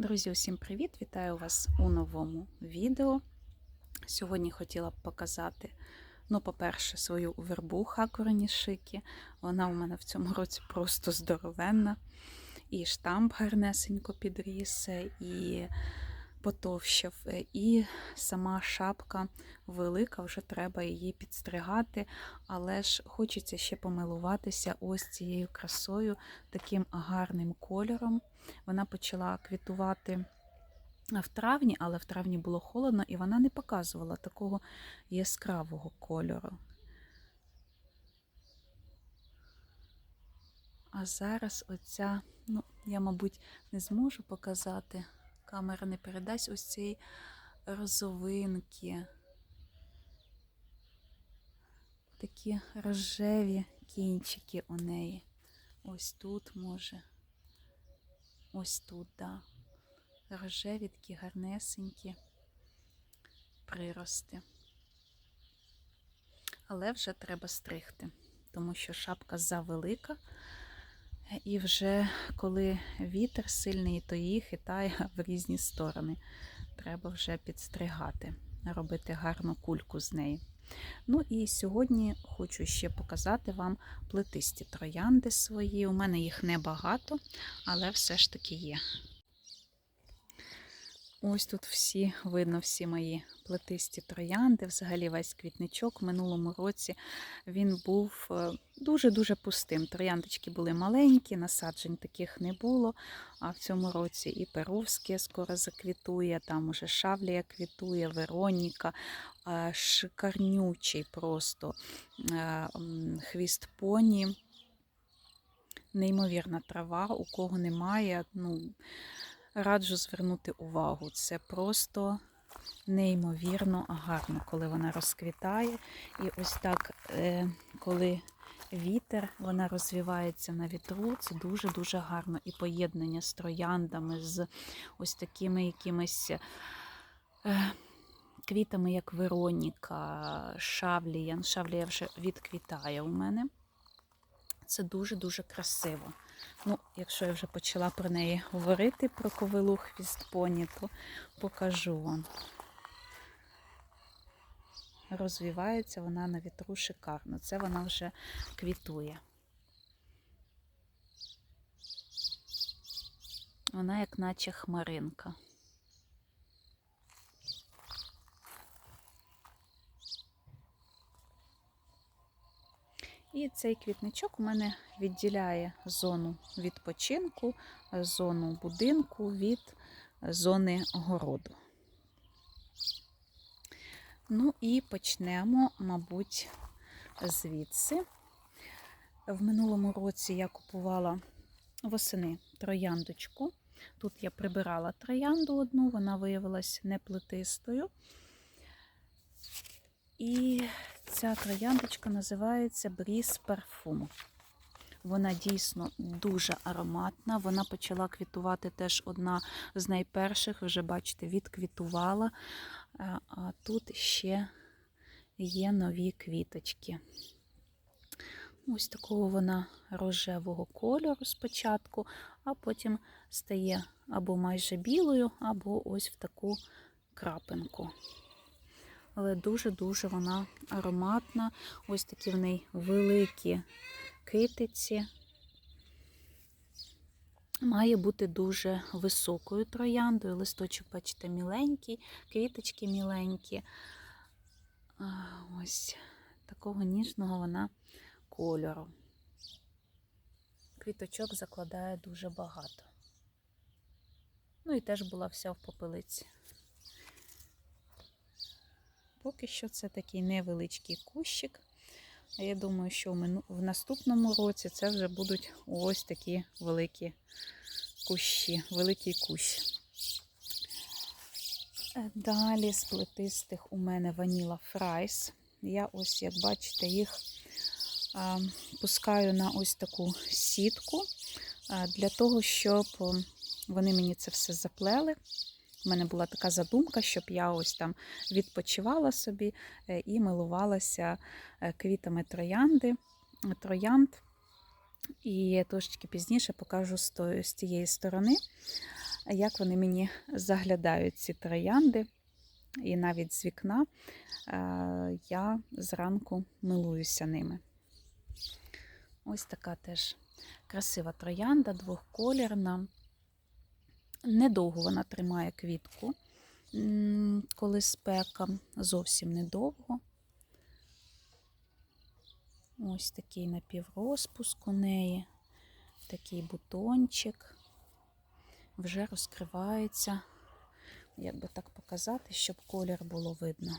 Друзі, усім привіт! Вітаю вас у новому відео. Сьогодні хотіла б показати, ну, по-перше, свою вербу Хакурені Шики. Вона у мене в цьому році просто здоровенна. І штамп гарнесенько підріс, і потовщав, і сама шапка велика, вже треба її підстригати. Але ж хочеться ще помилуватися ось цією красою, таким гарним кольором. Вона почала квітувати в травні, але в травні було холодно, і вона не показувала такого яскравого кольору. А зараз оця, ну, я, мабуть, не зможу показати. Камера не передасть ось цієї розовинки. Такі рожеві кінчики у неї. Ось тут може. Ось тут, да. Рожеві такі гарнесенькі прирости. Але вже треба стригти, тому що шапка завелика. І вже коли вітер сильний, то її хитає в різні сторони. Треба вже підстригати, робити гарну кульку з неї. Ну і сьогодні хочу ще показати вам плетисті троянди свої. У мене їх небагато, але все ж таки є. Ось тут всі, видно, всі мої плетисті троянди, взагалі весь квітничок. В минулому році він був е, дуже-дуже пустим. Трояндочки були маленькі, насаджень таких не було. А в цьому році і Перовське скоро заквітує, там уже Шавлія квітує, Вероніка, е, шикарнючий просто е, хвіст поні. Неймовірна трава, у кого немає, ну, раджу звернути увагу. Це просто неймовірно гарно, коли вона розквітає. І ось так, е, коли вітер, вона розвивається на вітру, це дуже-дуже гарно. І поєднання з трояндами, з ось такими якимись. Е, Квітами, як Вероніка, Шавлія. Шавлія вже відквітає у мене. Це дуже-дуже красиво. Ну, Якщо я вже почала про неї говорити, про ковилу хвіст поні, то покажу вам. Розвивається вона на вітру шикарно. Це вона вже квітує. Вона як наче хмаринка. І цей квітничок у мене відділяє зону відпочинку, зону будинку від зони городу. Ну і почнемо, мабуть, звідси. В минулому році я купувала восени трояндочку. Тут я прибирала троянду одну, вона виявилась неплетистою. І ця трояндочка називається Бріз Парфум. Вона дійсно дуже ароматна. Вона почала квітувати теж одна з найперших, вже, бачите, відквітувала. А тут ще є нові квіточки. Ось такого вона рожевого кольору спочатку, а потім стає або майже білою, або ось в таку крапинку але дуже-дуже вона ароматна. Ось такі в неї великі китиці. Має бути дуже високою трояндою. Листочок, бачите, міленький, квіточки міленькі. Ось такого ніжного вона кольору. Квіточок закладає дуже багато. Ну і теж була вся в попелиці. Поки що це такий невеличкий кущик. Я думаю, що в наступному році це вже будуть ось такі великі кущі, великий кущ. Е, далі з плетистих у мене ваніла фрайс. Я ось, як бачите, їх пускаю на ось таку сітку, для того, щоб вони мені це все заплели. У мене була така задумка, щоб я ось там відпочивала собі е, і милувалася е, квітами троянди, троянд. І трошечки пізніше покажу з тієї сторони. як вони мені заглядають, ці троянди. І навіть з вікна е, я зранку милуюся ними. Ось така теж красива троянда, двохколірна. Недовго вона тримає квітку, коли спека, зовсім недовго. Ось такий напіврозпуск у неї, такий бутончик вже розкривається. Як би так показати, щоб колір було видно.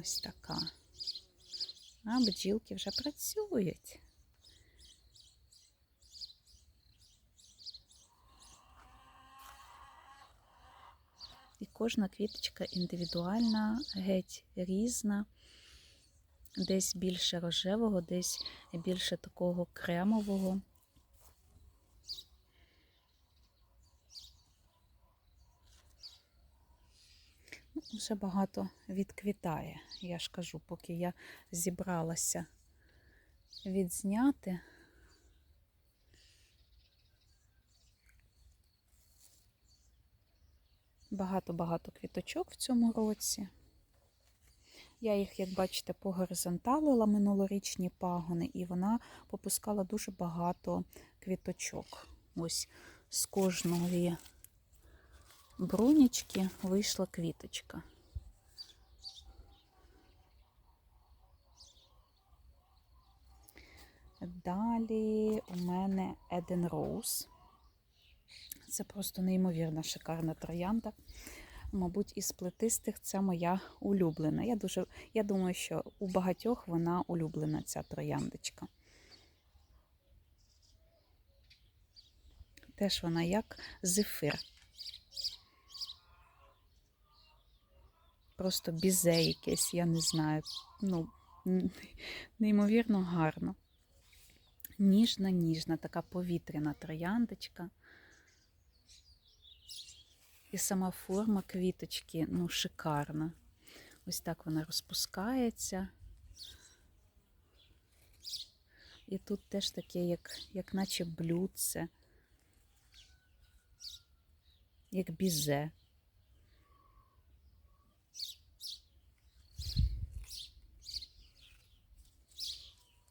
Ось така. А бджілки вже працюють. Кожна квіточка індивідуальна, геть різна. Десь більше рожевого, десь більше такого кремового. Ну, Вже багато відквітає. Я ж кажу, поки я зібралася відзняти. Багато-багато квіточок в цьому році. Я їх, як бачите, погоризонталила минулорічні пагони, і вона попускала дуже багато квіточок. Ось з кожної брунічки вийшла квіточка. Далі у мене Eden Rose. Це просто неймовірна шикарна троянда. Мабуть, із плетистих це моя улюблена. Я дуже, я думаю, що у багатьох вона улюблена, ця трояндочка. Теж вона як зефир. Просто бізе якесь, я не знаю. Ну, неймовірно гарно. Ніжна, ніжна, така повітряна трояндочка. І сама форма квіточки, ну, шикарна. Ось так вона розпускається. І тут теж таке, як, як наче блюдце, як бізе.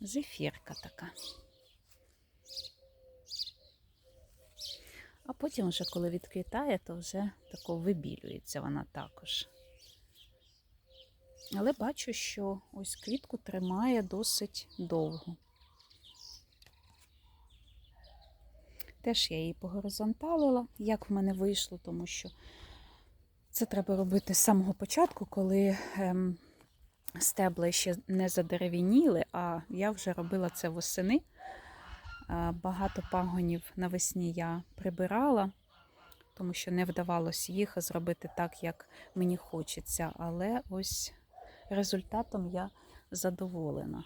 Зефірка така. А потім, вже коли відквітає, то вже тако вибілюється вона також. Але бачу, що ось квітку тримає досить довго. Теж я її погоризонталила, як в мене вийшло, тому що це треба робити з самого початку, коли ем, стебла ще не задеревініли, а я вже робила це восени. Багато пагонів навесні я прибирала, тому що не вдавалося їх зробити так, як мені хочеться. Але ось результатом я задоволена.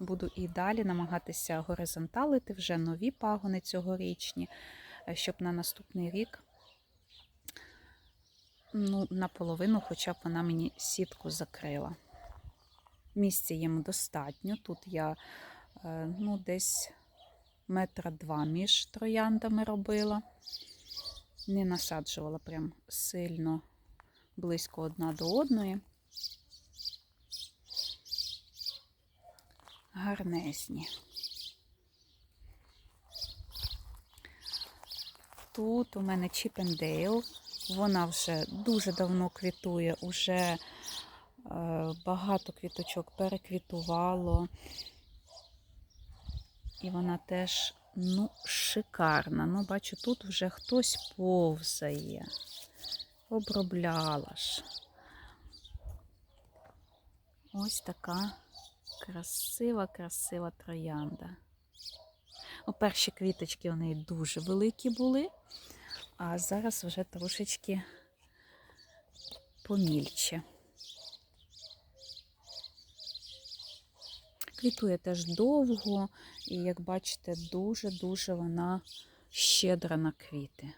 Буду і далі намагатися горизонталити вже нові пагони цьогорічні, щоб на наступний рік, ну, наполовину, хоча б вона мені сітку закрила. Місця їм достатньо. Тут я ну, десь метра два між трояндами робила. Не насаджувала прям сильно близько одна до одної. Гарнезні. Тут у мене Чіпендейл. Вона вже дуже давно квітує, уже е, багато квіточок переквітувало. І вона теж, ну, шикарна. Ну, бачу, тут вже хтось повзає. Обробляла ж. Ось така красива, красива троянда. У перші квіточки у неї дуже великі були, а зараз вже трошечки помільче. Квітує теж довго, і, як бачите, дуже-дуже вона щедра на квіти.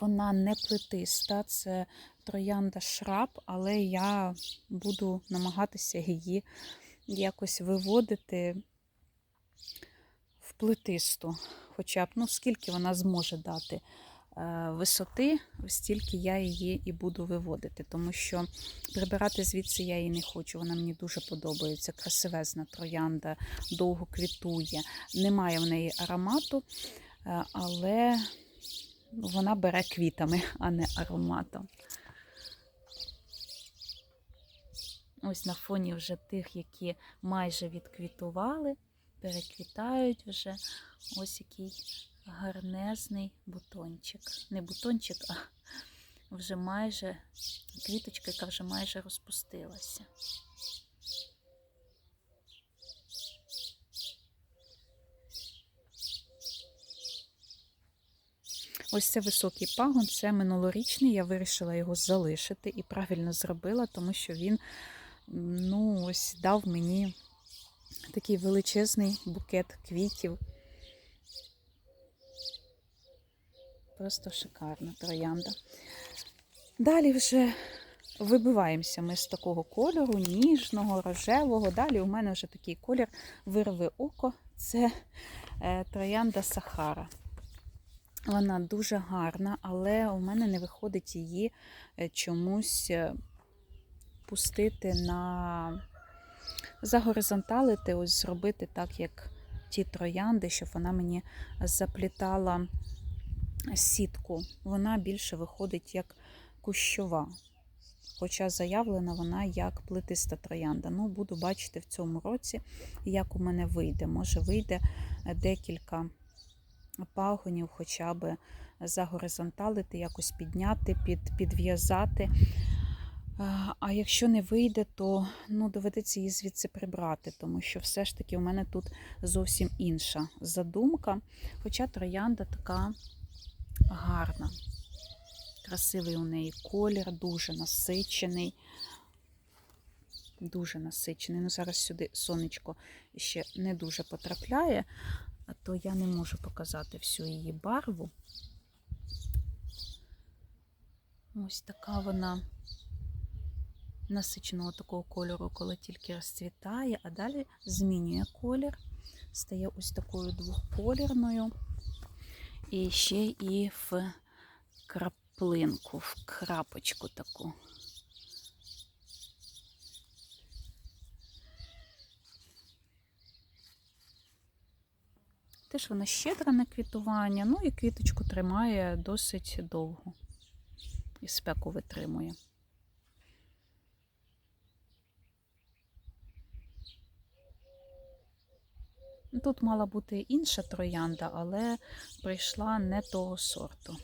Вона не плетиста, це троянда шраб, але я буду намагатися її якось виводити в плетисту, хоча б ну, скільки вона зможе дати висоти, стільки я її і буду виводити, тому що прибирати звідси я її не хочу. Вона мені дуже подобається. Красивезна троянда, довго квітує. Немає в неї аромату, е, але вона бере квітами, а не ароматом. Ось на фоні вже тих, які майже відквітували, переквітають вже. Ось який гарнезний бутончик. Не бутончик, а вже майже квіточка, яка вже майже розпустилася. Ось це високий пагон, це минулорічний. Я вирішила його залишити і правильно зробила, тому що він ну, ось дав мені такий величезний букет квітів. Просто шикарна троянда. Далі вже вибиваємося ми з такого кольору, ніжного, рожевого. Далі у мене вже такий колір вирве око. Це е, троянда Сахара. Вона дуже гарна, але у мене не виходить її е, чомусь е, пустити на загоризонталити, ось зробити так, як ті троянди, щоб вона мені заплітала сітку. Вона більше виходить як кущова. Хоча заявлена вона як плетиста троянда. Ну, буду бачити в цьому році, як у мене вийде. Може, вийде декілька пагонів, хоча б загоризонталити, якось підняти, під, підв'язати. А якщо не вийде, то ну, доведеться її звідси прибрати, тому що все ж таки у мене тут зовсім інша задумка. Хоча троянда така гарна. Красивий у неї колір, дуже насичений. Дуже насичений. Ну, Зараз сюди сонечко ще не дуже потрапляє, то я не можу показати всю її барву. Ось така вона насиченого такого кольору, коли тільки розцвітає, а далі змінює колір, стає ось такою двохколірною. І ще і в краплинку, в крапочку таку. Теж вона щедра на квітування, ну і квіточку тримає досить довго. І спеку витримує. Тут мала бути інша троянда, але прийшла не того сорту.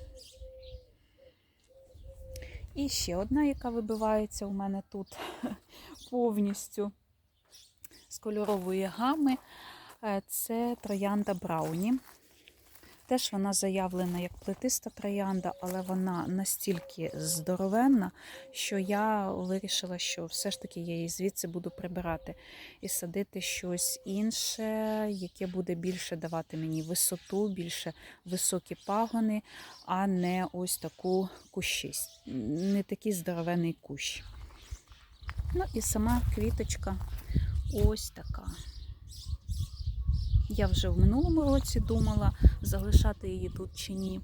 І ще одна, яка вибивається у мене тут повністю з кольорової гами, е, це троянда Брауні. Теж вона заявлена як плетиста троянда, але вона настільки здоровенна, що я вирішила, що все ж таки я її звідси буду прибирати і садити щось інше, яке буде більше давати мені висоту, більше високі пагони, а не ось таку кущість, не такий здоровенний кущ. Ну і сама квіточка ось така. Я вже в минулому році думала, залишати її тут чи ні.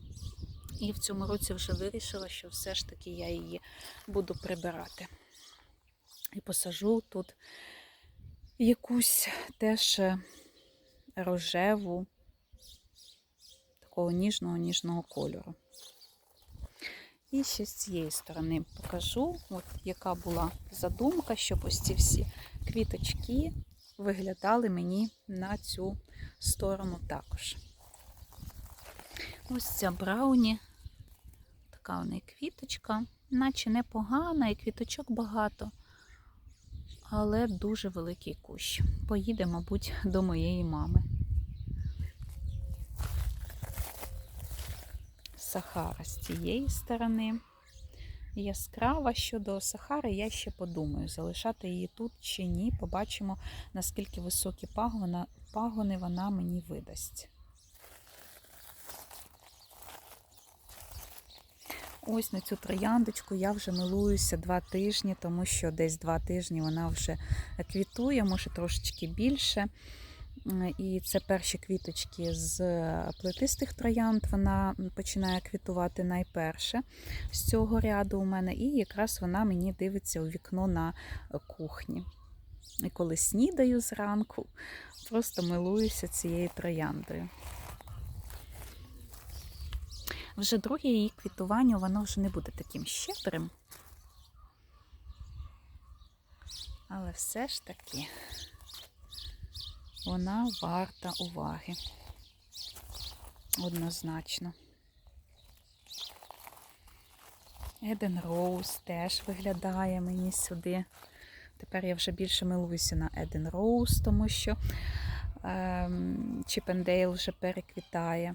І в цьому році вже вирішила, що все ж таки я її буду прибирати. І посажу тут якусь теж рожеву, такого ніжного ніжного кольору. І ще з цієї сторони покажу, от яка була задумка, щоб ось ці всі квіточки виглядали мені на цю сторону також. Ось ця брауні, така у неї квіточка, наче непогана, і квіточок багато, але дуже великий кущ. Поїде, мабуть, до моєї мами. Сахара з цієї сторони. Яскрава щодо Сахари, я ще подумаю, залишати її тут чи ні. Побачимо, наскільки високі пагони, вона мені видасть. Ось на цю трояндочку я вже милуюся два тижні, тому що десь два тижні вона вже квітує, може трошечки більше. М, І це перші квіточки з плетистих троянд. Вона починає квітувати найперше з цього ряду у мене, і якраз вона мені дивиться у вікно на кухні. І коли снідаю зранку, просто милуюся цією трояндою. Вже друге її квітування, воно вже не буде таким щедрим. Але все ж таки вона варта уваги. Однозначно. Еден Роуз теж виглядає мені сюди. Тепер я вже більше милуюся на Еден Роуз, тому що ем, Чіпендейл вже переквітає.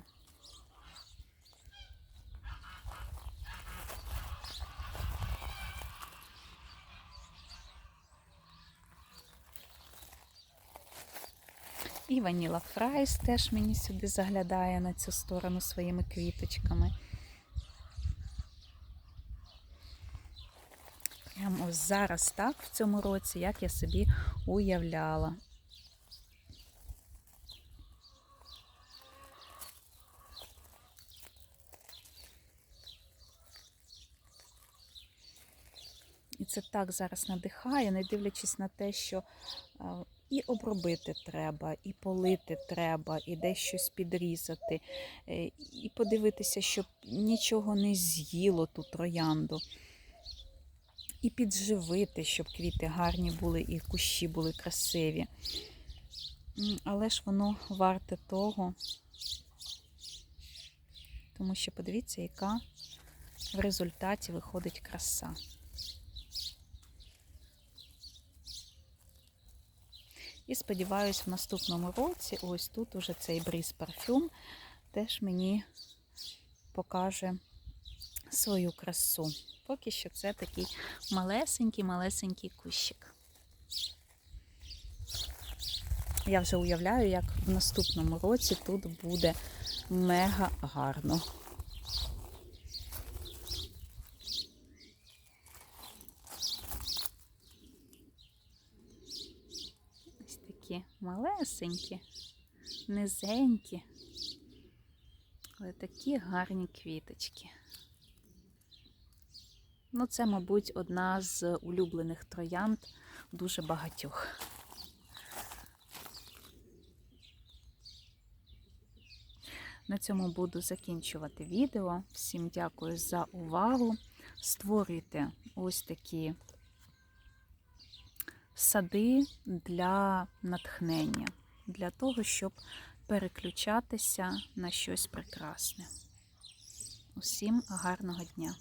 І Ваніла Фрайс теж мені сюди заглядає на цю сторону своїми квіточками. Прямо ось зараз так в цьому році, як я собі уявляла. І це так зараз надихає, не дивлячись на те, що і обробити треба, і полити треба, і десь щось підрізати, е, і подивитися, щоб нічого не з'їло ту троянду. І підживити, щоб квіти гарні були і кущі були красиві. Але ж воно варте того, тому що подивіться, яка в результаті виходить краса. І сподіваюсь, в наступному році, ось тут уже цей бріз парфюм теж мені покаже свою красу. Поки що це такий малесенький-малесенький кущик. Я вже уявляю, як в наступному році тут буде мега гарно. Ось такі малесенькі, низенькі, але такі гарні квіточки. Ну, це, мабуть, одна з улюблених троянд дуже багатьох. На цьому буду закінчувати відео. Всім дякую за увагу. Створюйте ось такі сади для натхнення, для того, щоб переключатися на щось прекрасне. Усім гарного дня!